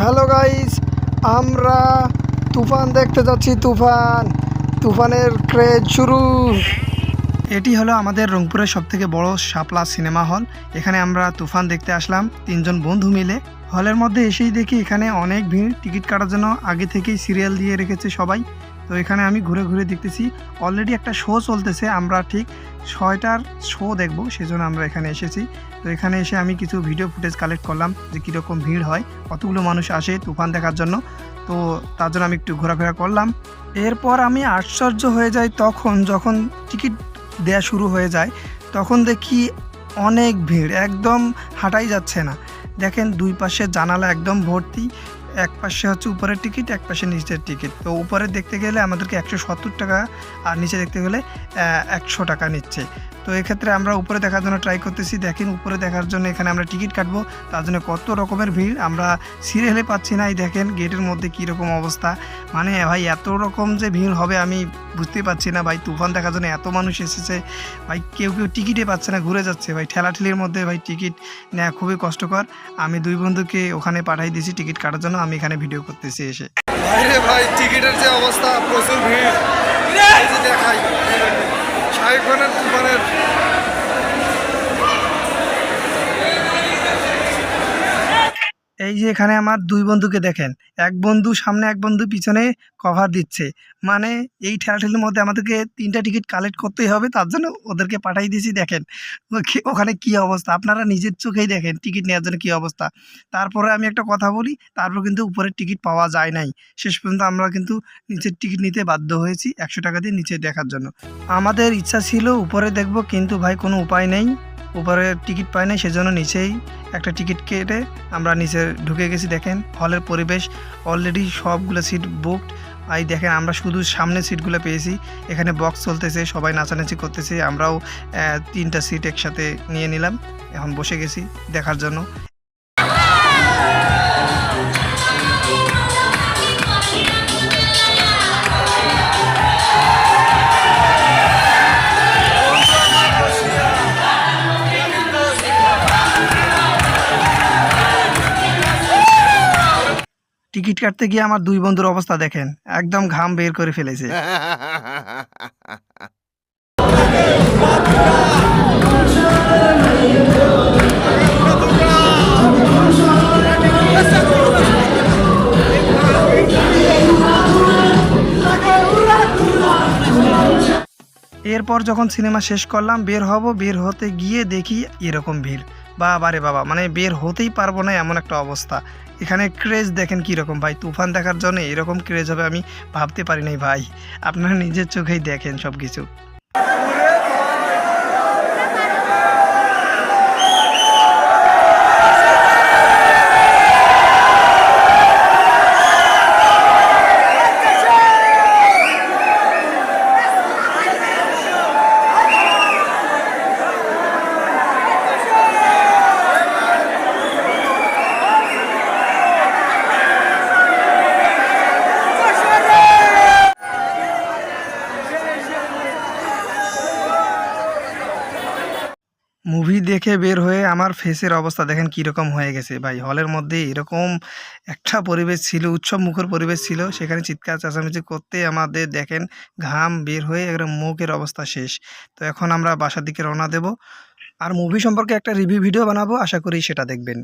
Hello guys আমরা তুফান দেখতে যাচ্ছি, তুফান। তুফানের ক্রেজ শুরু। এটি হলো আমাদের রংপুরের সবথেকে বড় শাপলা সিনেমা হল। এখানে আমরা তুফান দেখতে আসলাম, তিনজন বন্ধু মিলে। হলের মধ্যে এসেই দেখি এখানে অনেক ভিড়। টিকিট কাটার জন্য আগে থেকেই সিরিয়াল দিয়ে রেখেছে সবাই। তো এখানে আমি ঘুরে ঘুরে দেখতেছি অলরেডি একটা শো চলতেছে, আমরা ঠিক ছয়টার শো দেখব, সেজন্য আমরা এখানে এসেছি। তো এখানে এসে আমি কিছু ভিডিও ফুটেজ কালেক্ট করলাম যে কীরকম ভিড় হয়, কতগুলো মানুষ আসে তুফান দেখার জন্য। তো তার জন্য আমি একটু ঘোরাফেরা করলাম। এরপর আমি আশ্চর্য হয়ে যাই তখন, যখন টিকিট দেয়া শুরু হয়ে যায়, তখন দেখি অনেক ভিড়, একদম হাঁটাই যাচ্ছে না। দেখেন দুই পাশে জানালা একদম ভর্তি এক পাশে হচ্ছে উপরের টিকিট, এক পাশে নিচের টিকিট। তো উপরে দেখতে গেলে আমাদেরকে একশো সত্তর টাকা আর নিচে দেখতে গেলে একশো টাকা নিচ্ছে। তো এক্ষেত্রে আমরা উপরে দেখার জন্য ট্রাই করতেছি। দেখেন, উপরে দেখার জন্য এখানে আমরা টিকিট কাটবো। তার জন্য কত রকমের ভিড়, আমরা সিরিয়ালে পাচ্ছি না এই দেখেন গেটের মধ্যে কী রকম অবস্থা। মানে ভাই, এত রকম যে ভিড় হবে আমি বুঝতে পারছি না। ভাই, তুফান দেখার জন্য এত মানুষ এসেছে। ভাই, কেউ কেউ টিকিটে পাচ্ছে না, ঘুরে যাচ্ছে। ভাই, ঠেলাঠেলির মধ্যে ভাই টিকিট নেওয়া খুবই কষ্টকর। আমি দুই বন্ধুকে ওখানে পাঠাই দিয়েছি টিকিট কাটার জন্য। আমি এখানে ভিডিও করতেছি এসে। ভাই টিকিটের যে অবস্থা, প্রচুর ভিড়। দেখাই। শাহিদ মানে এই যে এখানে আমার দুই বন্ধুকে দেখেন। এক বন্ধু সামনে, এক বন্ধু পিছনে কভার দিচ্ছে। মানে এই ঠেলাঠেলির মধ্যে আমাদেরকে তিনটা টিকিট কালেক্ট করতেই হবে, তার জন্য ওদেরকে পাঠাই দিয়েছি, দেখেন। ওখানে কি অবস্থা? আপনারা নিজের চোখেই দেখেন টিকিট নেওয়ার জন্য কী অবস্থা। তারপরে আমি একটা কথা বলি, তারপর কিন্তু উপরের টিকিট পাওয়া যায় নাই। শেষ পর্যন্ত আমরা কিন্তু নিচের টিকিট নিতে বাধ্য হয়েছি একশো টাকা দিয়ে নিচে দেখার জন্য। আমাদের ইচ্ছা ছিল উপরে দেখব, কিন্তু ভাই কোনো উপায় নেই। উপরে টিকিট পাই নাই, সেজন্য নিচেই একটা টিকিট কেটে আমরা নিচে ঢুকে গেছি, দেখেন। হলের পরিবেশ অলরেডি সবগুলো সিট বুকড আই দেখেন, আমরা শুধু সামনের সিটগুলো পেয়েছি। এখানে বক্স চলতেছে, সবাই নাচানাচি করতেছে। আমরাও তিনটা সিট একসাথে নিয়ে নিলাম। এখন বসে গেছি দেখার জন্য। টিকিট কাটতে গিয়ে আমার দুই বন্ধুর অবস্থা দেখেন, একদম ঘাম বের করে ফেলেছে। এরপর যখন সিনেমা শেষ করলাম, বের হব, বের হতে গিয়ে দেখি এরকম ভিড়। বাবা রে বাবা মানে বের হতেই পারব না এমন একটা অবস্থা। এখানে ক্রেজ দেখেন কীরকম ভাই, তুফান দেখার জন্য এরকম ক্রেজ হবে আমি ভাবতে পারি নাই ভাই। আপনারা নিজের চোখেই দেখেন সব কিছু মুভি দেখে বের হয়ে আমার ফেসের অবস্থা দেখেন কীরকম হয়ে গেছে। ভাই হলের মধ্যে এরকম একটা পরিবেশ ছিল, উৎসব মুখর পরিবেশ ছিল, সেখানে চিৎকার, চাচামেচি করতে আমাদের দেখেন ঘাম বের হয়ে একদম মুখের অবস্থা শেষ। তো এখন আমরা বাসার দিকে রওনা দেব। আর মুভি সম্পর্কে একটা রিভিউ ভিডিও বানাবো, আশা করি সেটা দেখবেন।